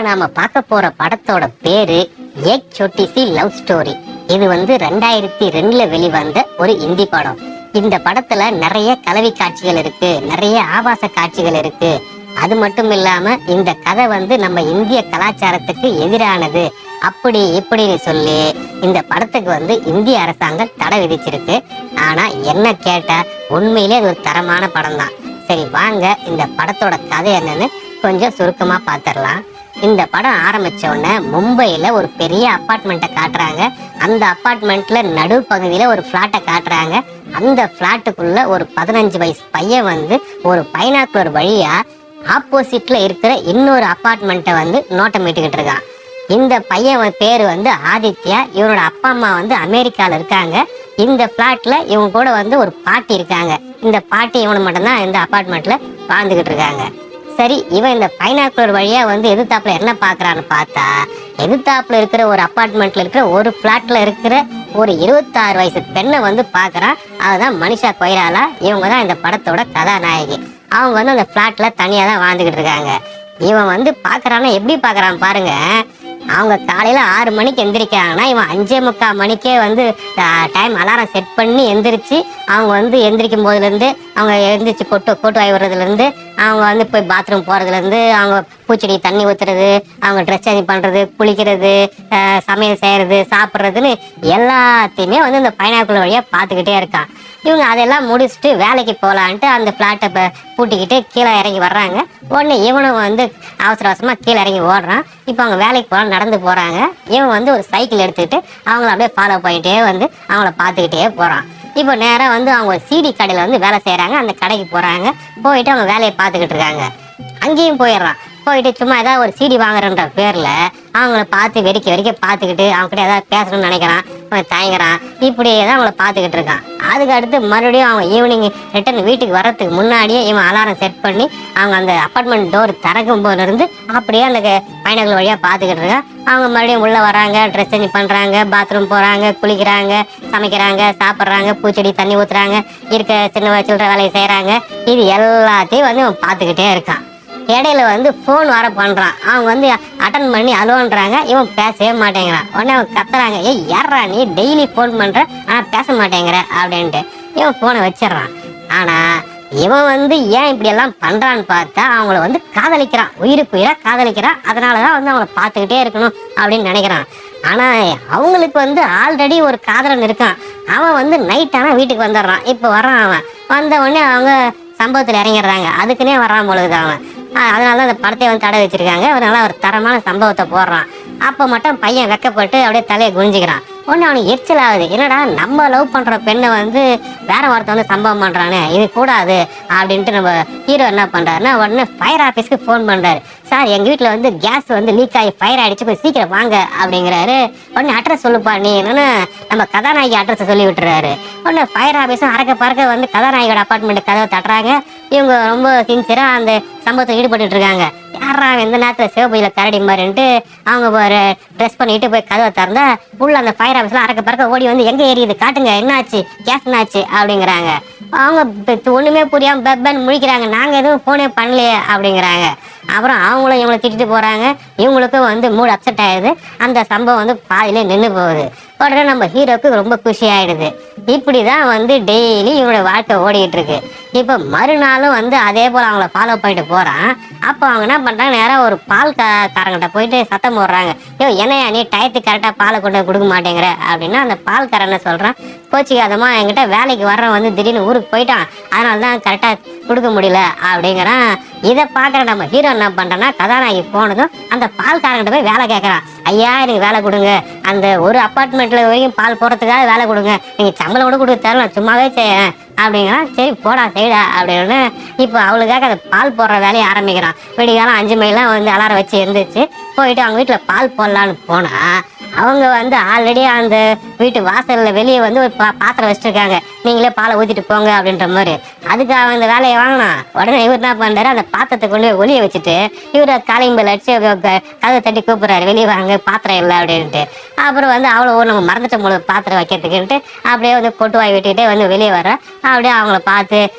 இப்ப நாம பார்க்க போற படத்தோட பேரு எக் சொட்டி சி லவ் ஸ்டோரி. இது வந்து ரெண்டாயிரத்தி ரெண்டுல வெளிவந்த ஒரு இந்தி படம். இந்த படத்துல நிறைய கலவி காட்சிகள் இருக்கு நிறைய ஆபாச காட்சிகள் இருக்கு. அது மட்டும் இல்லாம இந்த கதை வந்து நம்ம இந்திய கலாச்சாரத்துக்கு எதிரானது. அப்படி இப்படின்னு சொல்லி இந்த படத்துக்கு வந்து இந்திய அரசாங்கம் தடை விதிச்சிருக்கு. ஆனா என்ன கேட்டா உண்மையிலே அது ஒரு தரமான படம் தான் சரி வாங்க இந்த படத்தோட கதை என்னன்னு கொஞ்சம் சுருக்கமா பாத்திரலாம். இந்த படம் ஆரம்பிச்ச உடனே மும்பையில ஒரு பெரிய அப்பார்ட்மெண்ட்டை காட்டுறாங்க. அந்த அப்பார்ட்மெண்ட்ல நடு பகுதியில ஒரு ஃபிளாட்டை காட்டுறாங்க. அந்த ஃபிளாட்டுக்குள்ள ஒரு பதினஞ்சு வயசு பையன் வந்து ஒரு பைனாக்குலர் வழியா ஆப்போசிட்ல இருக்கிற இன்னொரு அப்பார்ட்மெண்ட்டை வந்து நோட்டமிட்டுக்கிட்டு இருக்கான். இந்த பையன் பேர் வந்து ஆதித்யா. இவனோட அப்பா அம்மா வந்து அமெரிக்காவில் இருக்காங்க. இந்த பிளாட்ல இவங்க கூட வந்து ஒரு பாட்டி இருக்காங்க. இந்த பாட்டி இவனை மட்டும்தான் இந்த அப்பார்ட்மெண்ட்ல வாழ்ந்துகிட்டு இருக்காங்க. சரி இவன் இந்த பைனாக்குலர் வழியா வந்து எதிர்த்தாப்புல என்ன பாக்குறான்னு பார்த்தா எதிர்த்தாப்புல இருக்கிற ஒரு அப்பார்ட்மெண்ட்ல இருக்கிற ஒரு பிளாட்ல இருக்கிற ஒரு இருபத்தாறு வயசு பெண்ணை வந்து பாக்குறான். அதுதான் மனிஷா கொய்ராலா? இவங்க தான் இந்த படத்தோட கதாநாயகி. அவங்க வந்து அந்த பிளாட்ல தனியா தான் வாழ்ந்துகிட்டு இருக்காங்க. இவன் வந்து பாக்குறான்னா எப்படி பாக்குறான் பாருங்க. அவங்க காலையில ஆறு மணிக்கு எந்திரிக்கிறாங்கன்னா இவன் அஞ்சே முக்கால் மணிக்கே வந்து டைம் அலாரம் செட் பண்ணி எந்திரிச்சு அவங்க வந்து எந்திரிக்கும் போதுலேருந்து அவங்க எந்திரிச்சு கொட்டு கொட்டு வாய் வர்றதுல அவங்க வந்து போய் பாத்ரூம் போகிறதுலேருந்து அவங்க பூச்செடி தண்ணி ஊற்றுறது அவங்க ட்ரெஸ் சேஞ்ச் பண்ணுறது குளிக்கிறது சமையல் செய்கிறது சாப்பிட்றதுன்னு எல்லாத்தையுமே வந்து இந்த பைனாக்குள்ள வழியாக பார்த்துக்கிட்டே இருக்கான் இவங்க அதெல்லாம் முடிச்சுட்டு வேலைக்கு போகலான்ட்டு அந்த ஃப்ளாட்டை பூட்டிக்கிட்டு கீழே இறங்கி வர்றாங்க. உடனே இவனும் வந்து அவசர அவசரமாக கீழே இறங்கி ஓடுறான். இப்போ அவங்க வேலைக்கு போகலாம் நடந்து போகிறாங்க இவன் வந்து ஒரு சைக்கிள் எடுத்துக்கிட்டு அவங்கள அப்படியே ஃபாலோ பண்ணிகிட்டே வந்து அவங்கள பார்த்துக்கிட்டே போகிறான் இப்போ நேராக வந்து அவங்க சிடி கடையில் வந்து வேலை செய்கிறாங்க அந்த கடைக்கு போகிறாங்க போயிட்டு அவங்க வேலையை பார்த்துக்கிட்டு இருக்காங்க. அங்கேயும் போயிடுறான். போயிட்டு சும்மா ஏதாவது ஒரு சிடி வாங்குறன்ற பேரில் அவங்கள பார்த்து வெடிக்க வெடிக்க பார்த்துக்கிட்டு அவங்ககிட்ட ஏதாவது பேசணும்னு நினைக்கிறான். அவன் தயங்குறான் இப்படியே தான் அவங்கள பார்த்துக்கிட்டு இருக்கான். அதுக்கு அடுத்து மறுபடியும் அவன் ஈவினிங் ரிட்டர்ன் வீட்டுக்கு வர்றதுக்கு முன்னாடியே இவன் அலாரம் செட் பண்ணி அவங்க அந்த அப்பார்ட்மெண்ட் டோர் திறக்கும் போதுல இருந்து அப்படியே அந்த பயணங்கள் வழியாக பார்த்துக்கிட்டு இருக்கான். அவங்க மறுபடியும் உள்ளே வராங்க ட்ரெஸ் சேஞ்ச் பண்ணுறாங்க பாத்ரூம் போகிறாங்க குளிக்கிறாங்க சமைக்கிறாங்க சாப்பிட்றாங்க பூச்செடி தண்ணி ஊற்றுறாங்க இருக்க சின்ன சில்லற வேலையை செய்கிறாங்க இது எல்லாத்தையும் வந்து இவன் பார்த்துக்கிட்டே இருக்கான். இடையில வந்து ஃபோன் வர பண்ணுறான் அவங்க வந்து அட்டன் பண்ணி அலுவன்றாங்க இவன் பேசவே மாட்டேங்கிறான். உடனே அவன் கத்துறாங்க. ஏய் ஏறா நீ? டெய்லி ஃபோன் பண்ணுற ஆனால் பேச மாட்டேங்கிற. அப்படின்ட்டு இவன் ஃபோனை வச்சிடுறான். ஆனால் இவன் வந்து ஏன் இப்படியெல்லாம் பண்ணுறான்னு பார்த்தா அவங்கள வந்து காதலிக்கிறான். உயிருக்கு உயிராக காதலிக்கிறான். அதனாலதான் வந்து அவங்கள பார்த்துக்கிட்டே இருக்கணும் அப்படின்னு நினைக்கிறான். ஆனால் அவங்களுக்கு வந்து ஆல்ரெடி ஒரு காதலன் இருக்கான். அவன் வந்து நைட் வீட்டுக்கு வந்துடுறான். இப்போ வர்றான் அவன். வந்த உடனே அவங்க சம்பவத்தில் இறங்கிடுறாங்க. அதுக்குன்னே வர்றான் பொழுது அவன். அதனால தான் அந்த படத்தை வந்து தடை வச்சிருக்காங்க. அதனால ஒரு தரமான சம்பவத்தை போடுறான். அப்போ மட்டும் பையன் வெக்கப்பட்டு அப்படியே தலையை குனிஞ்சுக்கிறான். ஒன்று அவனுக்கு எரிச்சல் ஆகுது. என்னடா நம்ம லவ் பண்ணுற பெண்ணை வந்து வேற ஒருத்த வந்து சம்பவம் பண்ணுறானே இது கூடாது அப்படின்ட்டு நம்ம ஹீரோ என்ன பண்ணுறாருன்னா உடனே ஃபயர் ஆஃபீஸ்க்கு ஃபோன் பண்ணுறாரு சார் எங்கள் வீட்டில் வந்து கேஸ் வந்து லீக் ஆகி ஃபயர் ஆகிடுச்சு போய் சீக்கிரம் வாங்க அப்படிங்கிறாரு. உடனே அட்ரஸ் சொல்லுப்பா நீ என்னன்னா நம்ம கதாநாயகி அட்ரஸை சொல்லி விட்டுறாரு. உடனே ஃபயர் ஆஃபீஸும் அறக்க பறக்க வந்து கதாநாயகியோட அப்பார்ட்மெண்ட் கதவை தட்டுறாங்க. இவங்க ரொம்ப சின்சியராக அந்த சம்பவத்தில் ஈடுபட்டு இருக்காங்க. யாரா எந்த நேரத்தில் சிவபையில கரடி மாதிரின்ட்டு அவங்க ஒரு ட்ரெஸ் பண்ணிட்டு போய் கதவை திறந்தா உள்ள அந்த ஃபயர் ஆஃபீஸ்லாம் அறக்க பறக்க ஓடி வந்து எங்கே எரியுது காட்டுங்க என்னாச்சு? கேஸ் என்னாச்சு? அப்படிங்கிறாங்க. அவங்க ஒன்றுமே புரியாமல் பெப்பன் முழிக்கிறாங்க. நாங்கள் எதுவும் ஃபோனே பண்ணலையே அப்படிங்கிறாங்க. அப்புறம் அவங்களும் இவங்களை திட்டிட்டு போறாங்க. இவங்களுக்கும் வந்து மூட் அப்செட் ஆயிடுது. அந்த சம்பவம் வந்து பாதியிலே நின்று போகுது. உடனே நம்ம ஹீரோக்கு ரொம்ப குஷி ஆயிடுது. இப்படிதான் வந்து டெய்லி இவனோட வாழ்க்கை ஓடிக்கிட்டு இருக்கு. இப்போ மறுநாளும் வந்து அதே போல அவங்கள ஃபாலோ பண்ணிட்டு போறான். அப்போ அவங்க என்ன பண்ணுறாங்க நேராக ஒரு பால் கா காரங்கிட்ட போயிட்டு சத்தம் போடுறாங்க. ஐயோ என்னையா நீ டயத்துக்கு கரெக்டாக பாலை கொண்டு கொடுக்க மாட்டேங்கிற? அப்படின்னா அந்த பால் காரனை சொல்கிறான் கோச்சிக்காதமா என்கிட்ட வேலைக்கு வர்றவன் வந்து திடீர்னு ஊருக்கு போயிட்டான். அதனால தான் கரெக்டாக கொடுக்க முடியல. அப்படிங்கிறான். இதை பார்க்குற நம்ம ஹீரோ என்ன பண்ணுறேன்னா கதாநாயகி போனதும் அந்த பால் காரங்கிட்ட போய் வேலை கேட்குறான் ஐயா எனக்கு வேலை கொடுங்க. அந்த ஒரு அப்பார்ட்மெண்ட்டில் வரைக்கும் பால் போடுறதுக்காக வேலை கொடுங்க. நீங்கள் சம்பளம் கூட கொடுக்க தரலாம் சும்மாவே செய்யேன் அப்படிங்கிறான் சரி போடா செய்டா அப்படின்னு. இப்போ அவளுக்காக அந்த பால் போடுற வேலையை ஆரம்பிக்கிறான். விடிகாலம் அஞ்சு மணிலாம் வந்து அலாரம் வச்சு எழுந்திரிச்சு போயிட்டு அவங்க வீட்டில் பால் போடலான்னு போனால் அவங்க வந்து ஆல்ரெடி அந்த வீட்டு வாசல்ல வெளியே வந்து ஒரு பா- பாத்திரம் வச்சிருக்காங்க. நீங்களே பாலை ஊத்திட்டு போங்க அப்படின்ற மாதிரி. அதுக்கு அவன் இந்த வேலையை வாங்கினா உடனே இவர் என்ன பண்றாரு? அந்த பாத்திரத்தை கொண்டு போய் ஒளிய வச்சுட்டு இவர் காலிம்பல் அடிச்சு கதை தட்டி கூப்பிடுறாரு. வெளியே வாங்க பாத்திரம் இல்லை அப்படின்ட்டு. அப்புறம் வந்து அவ்வளோ நம்ம மறந்துட்ட போல பாத்திரம் வைக்கிறதுக்குன்ட்டு அப்படியே வந்து பொட்டு வாய் விட்டுக்கிட்டே வந்து வெளியே வர அப்படியே அவங்கள பார்த்து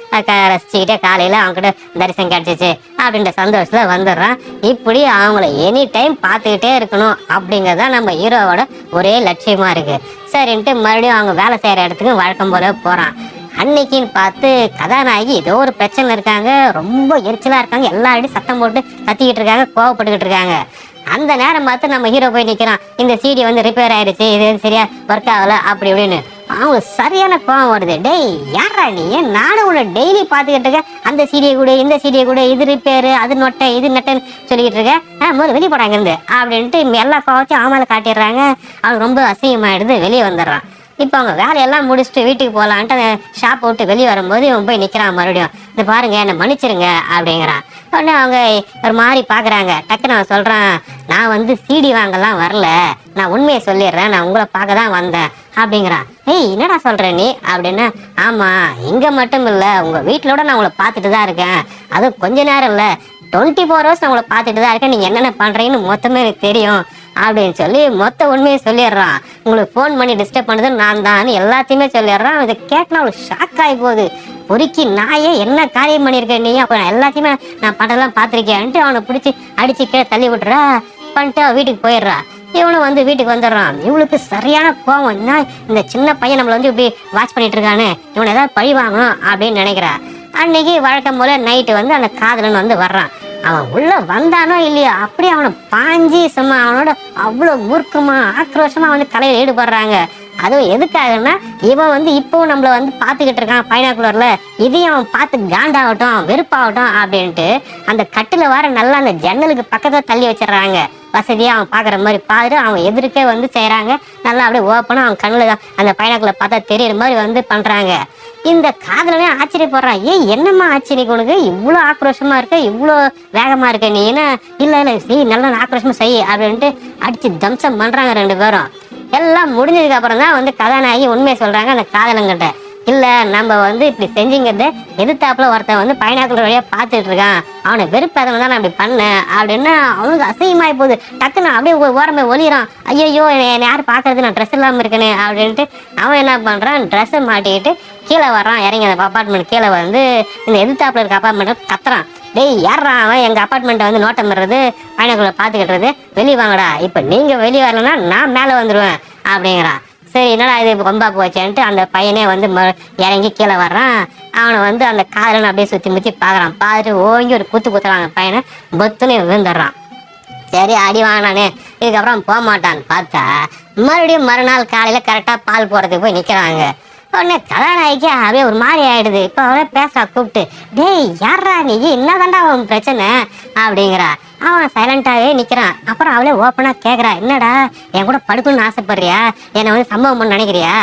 ரசிச்சுக்கிட்டே காலையில் அவங்ககிட்ட தரிசனம் கிடைச்சிச்சு. அப்படின்ற சந்தோஷத்தில் வந்துடுறான். இப்படி அவங்கள எனி டைம் பார்த்துக்கிட்டே இருக்கணும். அப்படிங்கிறது தான் நம்ம ஹீரோவோட ஒரே லட்சியமாக இருக்குது சரின்ட்டு மறுபடியும் அவங்க வேலை செய்கிற இடத்துக்கு வழக்கம் போல போகிறான் அன்னைக்குன்னு பார்த்து கதாநாயகி ஏதோ ஒரு பிரச்சனை இருக்காங்க. ரொம்ப எரிச்சலாக இருக்காங்க. எல்லாரும் சத்தம் போட்டு கத்திக்கிட்டு இருக்காங்க. கோவப்பட்டுக்கிட்டு இருக்காங்க. அந்த நேரம் பார்த்து நம்ம ஹீரோ போய் நிற்கிறோம் இந்த சீடி வந்து ரிப்பேர் ஆயிடுச்சு. இது சரியா ஒர்க் ஆகலை. அப்படி இப்படின்னு. அவங்க சரியான கோவம் வருது. டேய் யாரா நீ? நானும் உன்னை டெய்லி பார்த்துக்கிட்டு இருக்கேன். அந்த சீடியை கூட இந்த சீடியை கூட இது ரிப்பேரு அது நொட்டை இது நட்டைன்னு சொல்லிக்கிட்டு இருக்கேன். ஆ முதல்ல வெளியே போடாங்க இருந்து அப்படின்ட்டு எல்லா கோவத்தையும் அவன் மேல காட்டிடுறாங்க. அவன் ரொம்ப அசிங்கமாயிடுது வெளியே வந்துடுறான். இப்போ அவங்க வேலையெல்லாம் முடிச்சுட்டு வீட்டுக்கு போகலான்ட்டு ஷாப் விட்டு வெளியே வரும்போது இவன் போய் நிற்கிறான் மறுபடியும். இந்த பாருங்க என்னை மன்னிச்சிருங்க அப்படிங்கிறான். உடனே அவங்க ஒரு மாதிரி பார்க்குறாங்க டக்குன்னு அவன் சொல்கிறான் நான் வந்து சீடி வாங்கலாம் வரல. நான் உண்மையை சொல்லிடுறேன். நான் உங்களை பார்க்க தான் வந்தேன் அப்படிங்கிறான். ஏய் என்னடா சொல்கிற நீ? அப்படின்னு ஆமாம் இங்கே மட்டும் இல்லை. உங்கள் வீட்டிலோட நான் உங்களை பார்த்துட்டு தான் இருக்கேன். அதுவும் கொஞ்ச நேரம் இல்லை. டுவெண்ட்டி ஃபோர் ஹவர்ஸ் நான் உங்களை பார்த்துட்டு தான் இருக்கேன். நீங்கள் என்னென்ன பண்ணுறீங்கன்னு மொத்தமே எனக்கு தெரியும். அப்படின்னு சொல்லி மொத்த உண்மையை சொல்லிடுறான். உங்களுக்கு ஃபோன் பண்ணி டிஸ்டர்ப் பண்ணது நான் தான் எல்லாத்தையுமே சொல்லிடுறான். இதை கேட்டால் அவளுக்கு ஷாக் ஆகி போகுது. பொறுக்கி நாயே என்ன காரியம் பண்ணியிருக்க நீ? அப்போ எல்லாத்தையுமே நான் படம்லாம் பார்த்துருக்கேன்ட்டு அவனை பிடிச்சி அடிச்சு கீழே தள்ளி விட்டுறா. பண்ணிட்டு அவன் வீட்டுக்கு போயிடுறா. இவனும் வந்து வீட்டுக்கு வந்துடுறான். இவளுக்கு சரியான கோவம். என்ன? இந்த சின்ன பையன் நம்மளை வந்து இப்படி வாட்ச் பண்ணிட்டு இருக்கானே. இவனை ஏதாவது பழி வாங்கணும் அப்படின்னு நினைக்கிறா. அன்னைக்கு வழக்கம் போல நைட்டு வந்து அந்த காதலன் வந்து வர்றான். அவன் உள்ள வந்தானோ இல்லையோ அப்படியே அவனை பாஞ்சி சும்மா அவனோட அவ்வளோ மூர்க்கமா ஆக்ரோஷமா வந்து கலையில ஈடுபடுறாங்க. அதுவும் எதுக்காகன்னா இவன் வந்து இப்போவும் நம்மள வந்து பார்த்துக்கிட்டு இருக்கான் பைனாக்குலர்ல இதையும் அவன் பார்த்து காண்டாகட்டும் வெறுப்பாகட்டும் அப்படின்ட்டு அந்த கட்டில் வர நல்லா அந்த ஜன்னலுக்கு பக்கத்தில் தள்ளி வச்சிடுறாங்க. வசதியாக அவன் பார்க்குற மாதிரி பார்த்துட்டு அவன் எதிர்க்கே வந்து செய்கிறாங்க நல்லா அப்படியே ஓப்பனாக அவன் கண்ணில் அந்த பைனாக்குள்ள பார்த்தா தெரியுற மாதிரி வந்து பண்ணுறாங்க இந்த காதலனே ஆச்சரியப்படுறான் ஏய் என்னம்மா ஆச்சரியம் உனக்கு? இவ்வளோ ஆக்ரோஷமா இருக்க இவ்வளோ வேகமா இருக்க நீ என்ன? இல்ல இல்ல நீ நல்லா ஆக்ரோஷமா செய் அப்படின்ட்டு அடிச்சு தம்சம் பண்றாங்க ரெண்டு பேரும். எல்லாம் முடிஞ்சதுக்கு அப்புறம் தான் வந்து கதாநாயகி உண்மையை சொல்றாங்க அந்த காதலங்கிட்ட இல்லை நம்ம வந்து இப்படி செஞ்சுங்கிறத எதிர்த்தாப்புல ஒருத்தன் வந்து பைனாக்குலர் வழியாக பார்த்துட்டு இருக்கான் அவனை வெறுப்பதை தான் நான் இப்படி பண்ணேன். அப்படின்னா அவனுக்கு அசிங்கமாயி போகுது. டக்குன்னு அப்படியே ஓரமே ஒளிகிறான் ஐயோ என்னை யார் பார்க்கறது நான் ட்ரெஸ் இல்லாமல் இருக்கனே அப்படின்ட்டு அவன் என்ன பண்ணுறான் ட்ரெஸ்ஸை மாட்டிக்கிட்டு கீழே வர்றான். இறங்கி அந்த அப்பார்ட்மெண்ட் கீழே வந்து இந்த எதிர்த்தாப்புல இருக்க அப்பார்ட்மெண்ட் கத்துறான். டேய் யாரா அவன்? எங்கள் அப்பார்ட்மெண்ட்டை வந்து நோட்டம் பெறது பையனுக்குள்ள பார்த்துக்கிட்டுறது வெளியே வாங்கடா. இப்போ நீங்கள் வெளியே வரலன்னா நான் மேலே வந்துடுவேன் அப்படிங்கிறான். சரி என்னடா இது கொம்பா போச்சேன்ட்டு அந்த பையனே வந்து ம- இறங்கி கீழே வர்றான். அவனை வந்து அந்த காதலன் அப்படியே சுற்றி முற்றி பார்க்குறான் பார்த்துட்டு ஓங்கி ஒரு குத்து குத்துறான் அந்த பையனை. பொத்துன்னு விழுந்துடுறான். சரி அடி வாங்கினானே. இதுக்கப்புறம் போக மாட்டான்னு பார்த்தா மறுபடியும் மறுநாள் காலையில் கரெக்டாக பால் போடுறதுக்கு போய் நிற்கிறாங்க உடனே கதாநாயகி அப்படியே ஒரு மாதிரி ஆயிடுது. இப்போ அவரே பேசுறா கூப்பிட்டு டேய் யாரா நீ? என்னதான்டா உன் பிரச்சனை? அப்படிங்கிறா. அவன் சைலண்டாகவே நிற்கிறான் அப்புறம் அவளே ஓப்பனாக கேட்குறா என்னடா என் கூட படுக்கணும்னு ஆசைப்படுறியா? என்னை வந்து சம்பவம் பண்ண நினைக்கிறியா?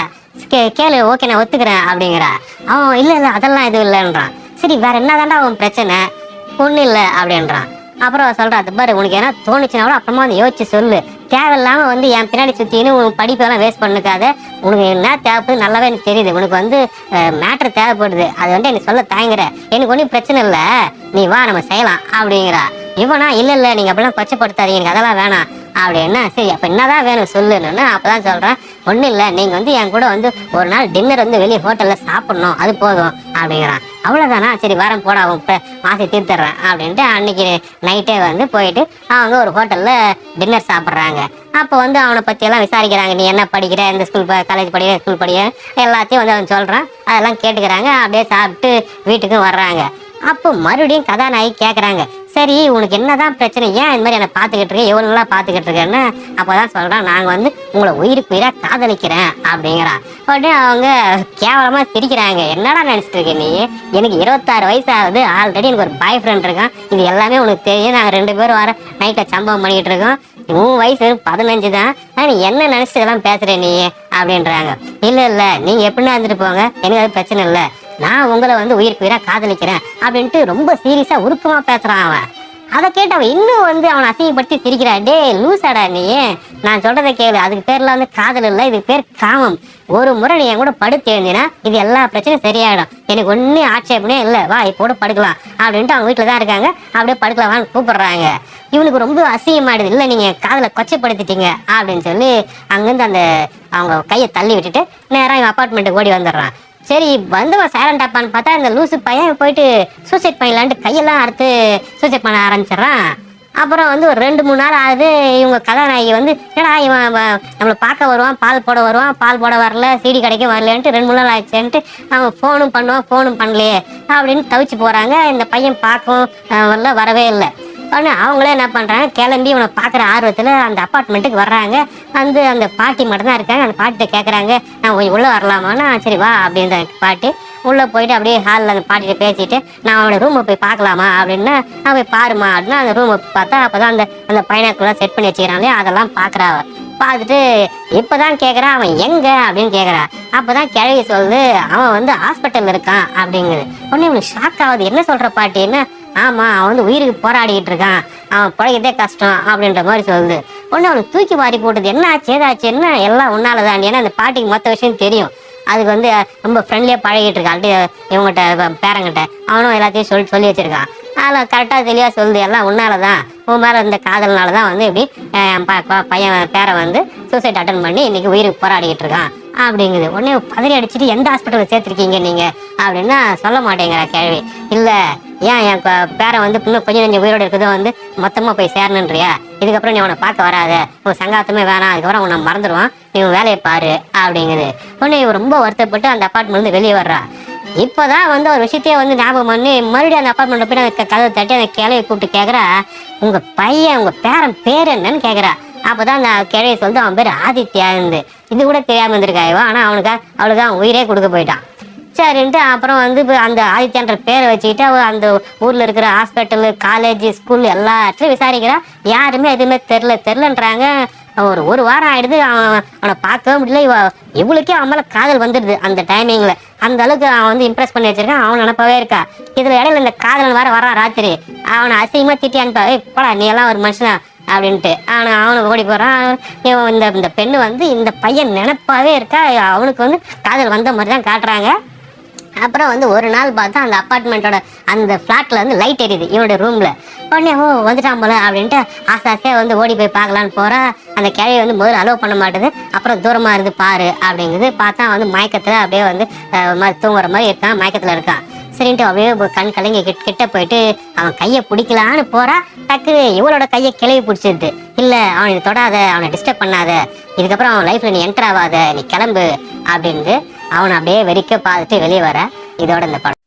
கே கேளு ஓகே நான் ஒத்துக்கிறேன் அப்படிங்கிறா. அவன் இல்லை இல்லை அதெல்லாம் எதுவும் இல்லைன்றான். சரி வேற என்னதான்டா அவன் பிரச்சனை? ஒன்றும் இல்லை அப்படின்றான். அப்புறம் சொல்றா "அது பாரு உனக்கு என்ன தோணுச்சுன்னா கூட அப்புறமா வந்து யோசிச்சு சொல்லு. தேவையில்லாமல் வந்து என் பின்னாடி சுற்றின்னு உன் படிப்பெல்லாம் வேஸ்ட் பண்ணிக்காத. உனக்கு என்ன தேவைப்படுது நல்லாவே எனக்கு தெரியுது. உனக்கு வந்து மேட்ரு தேவைப்படுது. அது வந்து எனக்கு சொல்ல தாங்குற எனக்கு ஒன்றும் பிரச்சனை இல்லை. நீ வா நம்ம செய்யலாம் அப்படிங்கிறா. இவனா? இல்ல இல்ல நீங்க அப்படிலாம் கொச்சப்படுத்தாதீங்க. எனக்கு அதெல்லாம் வேணாம். அப்படின்னா சரி அப்ப என்னதான் வேணும் சொல்லுன்னு அப்பதான் சொல்றேன். ஒன்றும் இல்ல நீங்க வந்து என் கூட வந்து ஒரு நாள் டின்னர் வந்து வெளியே ஹோட்டல்ல சாப்பிடணும். அது போதும் அப்படிங்கிறான். அவ்வளவுதானா? சரி வரேன் போட அவன் இப்ப மாசி தீர்த்துறேன் அப்படின்ட்டு அன்னைக்கு நைட்டே வந்து போயிட்டு அவங்க ஒரு ஹோட்டல்ல டின்னர் சாப்பிட்றாங்க. அப்போ வந்து அவனை பத்தி எல்லாம் விசாரிக்கிறாங்க. நீ என்ன படிக்கிற? இந்த ஸ்கூல் காலேஜ் படிக்கிற? ஸ்கூல் படிக்கிற? எல்லாத்தையும் வந்து அவன் சொல்றான். அதெல்லாம் கேட்டுக்கிறாங்க. அப்படியே சாப்பிட்டு வீட்டுக்கும் வர்றாங்க. அப்போ மறுபடியும் கதாநாயகி கேட்குறாங்க சரி உனக்கு என்னதான் பிரச்சனை? ஏன் இந்த மாதிரி என்னை பார்த்துக்கிட்டு இருக்க? எவ்வளோ நாளாக பார்த்துக்கிட்டு இருக்கேன்னு அப்போதான் சொல்றான். நாங்கள் வந்து உங்களை உயிருக்கு உயிராக காதலிக்கிறேன் அப்படிங்கிறான் உடனே அவங்க கேவலமா சிரிக்கிறாங்க. என்னடா நினைச்சிட்டு இருக்க நீ? எனக்கு இருபத்தாறு வயசு ஆகுது ஆல்ரெடி எனக்கு ஒரு பாய் ஃப்ரெண்ட் இருக்கான். இது எல்லாமே உனக்கு தெரியும். நாங்கள் ரெண்டு பேரும் வர நைட்டில் சம்பவம் பண்ணிக்கிட்டு இருக்கோம். உன் வயசு வெறும் பதினஞ்சு தான். ஆனால் நீ என்ன நினைச்சிட்டு இதெல்லாம் பேசுற நீ? அப்படின்றாங்க. இல்லை இல்லை. நீங்கள் எப்படின்னா இருந்துட்டு போங்க? எனக்கு அது பிரச்சனை இல்லை. நான் உங்களை வந்து உயிருக்கு உயிராக காதலிக்கிறேன் அப்படின்ட்டு ரொம்ப சீரியஸாக உருப்பமாக பேசுகிறான் அவன். அதை கேட்டு அவன் இன்னும் வந்து அவனை அசிங்கப்படுத்தி சிரிக்கிறான். டே லூசாடா நீ. நான் சொல்றதை கேளு. அதுக்கு பேரில் வந்து காதல் இல்லை இதுக்கு பேர் காமம். ஒரு முறை நீ என் கூட படுத்து எழுந்தினா இது எல்லா பிரச்சனையும் சரியாயிடும். எனக்கு ஒன்றும் ஆட்சேபனே இல்லை. வா இப்போ கூட படுக்கலாம் அப்படின்ட்டு அவங்க வீட்டில் தான் இருக்காங்க. அப்படியே படுக்கலாமான்னு கூப்பிடுறாங்க. இவனுக்கு ரொம்ப அசிங்கமாயிடுது. இல்லை நீங்கள் காதலை கொச்சப்படுத்திட்டீங்க அப்படின்னு சொல்லி அங்கேருந்து அந்த அவங்க கையை தள்ளி விட்டுட்டு நேராக இவன் அப்பார்ட்மெண்ட்டுக்கு ஓடி வந்துடுறான். சரி வந்தவன் சைலண்ட் ஆப்பான்னு பார்த்தா இந்த லூசு பையன் போயிட்டு சூசைட் பண்ணலான்ட்டு கையெல்லாம் அறுத்து சூசைட் பண்ண ஆரம்பிச்சிடுறான். அப்புறம் வந்து ஒரு ரெண்டு மூணு நாள் ஆகுது இவங்க கதாநாயகி வந்து ஏடா இவன் நம்மளை பார்க்க வருவான் பால் போட வருவான் பால் போட வரல சீடி கிடைக்க வரலன்ட்டு ரெண்டு மூணு நாள் ஆச்சுன்ட்டு அவன் ஃபோனும் பண்ணுவான் ஃபோனும் பண்ணலையே அப்படின்னு தவிச்சு போகிறாங்க இந்த பையன் பார்க்கவும் வரல வரவே இல்லை. உடனே அவங்களே என்ன பண்ணுறாங்க கிளம்பி இவனை பார்க்குற ஆர்வத்தில் அந்த அப்பார்ட்மெண்ட்டுக்கு வர்றாங்க. வந்து அந்த பாட்டி மட்டும்தான் இருக்காங்க. அந்த பாட்டிகிட்ட கேட்குறாங்க நான் கொஞ்சம் உள்ளே வரலாமான்னா சரி வா அப்படின்ற பாட்டி. உள்ளே போயிட்டு அப்படியே ஹாலில் அந்த பாட்டிகிட்ட பேசிட்டு நான் அவனோட ரூமை போய் பார்க்கலாமா? அப்படின்னா நான் போய் பாருமா அப்படின்னா அந்த ரூமை பார்த்தா அப்போ தான் அந்த அந்த பைனாக்குலாம் செட் பண்ணி வச்சுக்கிறாங்களே அதெல்லாம் பார்க்குறா பார்த்துட்டு இப்போ தான் கேட்குறான் அவன் எங்கே? அப்படின்னு கேட்குறா அப்பதான் கிழவி சொல்லுது அவன் வந்து ஹாஸ்பிட்டலில் இருக்கான் அப்படிங்குது. உடனே இவனுக்கு ஷாக் ஆகுது. என்ன சொல்கிற பாட்டி? ஆமாம் ஆமா அவன் வந்து உயிருக்கு போராடிக்கிட்டு இருக்கான். அவன் பிழைக்கதே கஷ்டம் அப்படின்ற மாதிரி சொல்லுது. உடனே அவனுக்கு தூக்கி வாரி போட்டது என்ன ஆச்சு ஏதாச்சு என்ன? எல்லாம் உன்னால தான் ஏன்னா அந்த பாட்டிக்கு மொத்த விஷயம் தெரியும். அதுக்கு வந்து ரொம்ப ஃப்ரெண்ட்லியாக பழகிட்டு இருக்கான். அப்படியே இவங்ககிட்ட பேரங்கிட்ட. அவனும் எல்லாத்தையும் சொல்லி சொல்லி வச்சிருக்கான். அதில் கரெக்டாக தெளிவாக சொல்லுது. எல்லாம் உன்னால தான் உன் மேலே இந்த காதல்னால தான் வந்து இப்படி என் பையன் பேரை வந்து சூசைட் அட்டன் பண்ணி இன்னைக்கு உயிருக்கு போராடிக்கிட்டு இருக்கான் அப்படிங்குது. உடனே பதறி அடிச்சுட்டு எந்த ஹாஸ்பிட்டலில் சேர்த்துருக்கீங்க நீங்கள் அப்படின்னா சொல்ல மாட்டேங்கிற கேள்வி. இல்லை ஏன் என் பேரை வந்து இன்னும் கொஞ்சம் கொஞ்சம் உயிரோடு இருக்குதோ வந்து மொத்தமாக போய் சேரணுன்றியா? இதுக்கப்புறம் நீ அவனை பார்க்க வராத. உன் சங்காத்தமே வேணாம் அதுக்கப்புறம் உன்னை மறந்துடுவான் நீ உன் வேலையை பாரு அப்படிங்குது. உடனே இவ ரொம்ப வருத்தப்பட்டு அந்த அப்பார்ட்மெண்ட் வந்து வெளியே வர்றா. இப்போதான் வந்து ஒரு விஷயத்தையே வந்து ஞாபகம் பண்ணி மறுபடியும் அந்த அப்பார்ட்மெண்ட் போய் அந்த கதவை தட்டி அந்த கிளையை கூப்பிட்டு கேட்குறா உங்கள் பையன் உங்கள் பேரன் பேர் என்னன்னு கேட்குறா அப்பதான் அந்த கிளையை சொல்லிட்டு அவன் பேர் ஆதித்யா இருந்து. இது கூட தெரியாமல் இருந்திருக்கா இவன் அவனுக்கு அவளுக்கு அவன் உயிரே கொடுக்க போயிட்டான். சரின்ட்டு அப்புறம் வந்து இப்போ அந்த ஆதித்யான்ற பேரை வச்சுக்கிட்டு அந்த ஊர்ல இருக்கிற ஹாஸ்பிட்டலு காலேஜ் ஸ்கூல் எல்லா விசாரிக்கிறா. யாருமே எதுவுமே தெரில தெரிலன்றாங்க ஒரு ஒரு வாரம் ஆயிடுது. அவன் அவனை பார்க்கவே முடியல. இவ இவளுக்கே அவன் மேல காதல் வந்துடுது அந்த டைமிங்ல அந்த அளவுக்கு அவன் வந்து இம்ப்ரெஸ் பண்ணி வச்சிருக்கான். அவன் நினப்பவே இருக்கா. இதுல இடையில இந்த காதலன் வர வரான் ராத்திரி. அவனை அசிங்கமா திட்டி அனுப்பா ஏய் போடா நீ எல்லாம் ஒரு மனுஷனா? அப்படின்ட்டு. அவனை அவனுக்கு ஓடி போறான். இவன் இந்த இந்த பெண்ணு வந்து இந்த பையன் நினப்பாவே இருக்கா. அவனுக்கு வந்து காதல் வந்த மாதிரி தான் காட்டுறாங்க. அப்புறம் வந்து ஒரு நாள் பார்த்தா அந்த அப்பார்ட்மெண்ட்டோட அந்த ஃப்ளாட்டில் வந்து லைட் எரியுது இவனோட ரூமில் உடனே ஓ வந்துட்டான் போல அப்படின்ட்டு ஆசை ஆசையாக வந்து ஓடி போய் பார்க்கலான்னு போகிறா அந்த கிழவி வந்து முதல்ல அலோவ் பண்ண மாட்டுது. அப்புறம் தூரமாக இருந்து பாரு அப்படிங்குது. பார்த்தா வந்து மயக்கத்தில் அப்படியே வந்து மாதிரி தூங்குற மாதிரி இருக்கான் மயக்கத்தில் இருக்கான். சரின்ட்டு அப்படியே கண் கலங்கி கிட்ட கிட்ட போயிட்டு அவன் கையை பிடிக்கலான்னு போறா. டக்கு இவளோட கையை கிளவி பிடிச்சிருது. இல்லை அவனை தொடாத அவனை டிஸ்டர்ப் பண்ணாத. இதுக்கப்புறம் அவன் லைஃப்ல நீ என்டர் ஆகாத நீ கிளம்பு அப்படின்னு அவன் அப்படியே வெறிக்க பார்த்துட்டு வெளியே வர. இதோட இந்த படம்.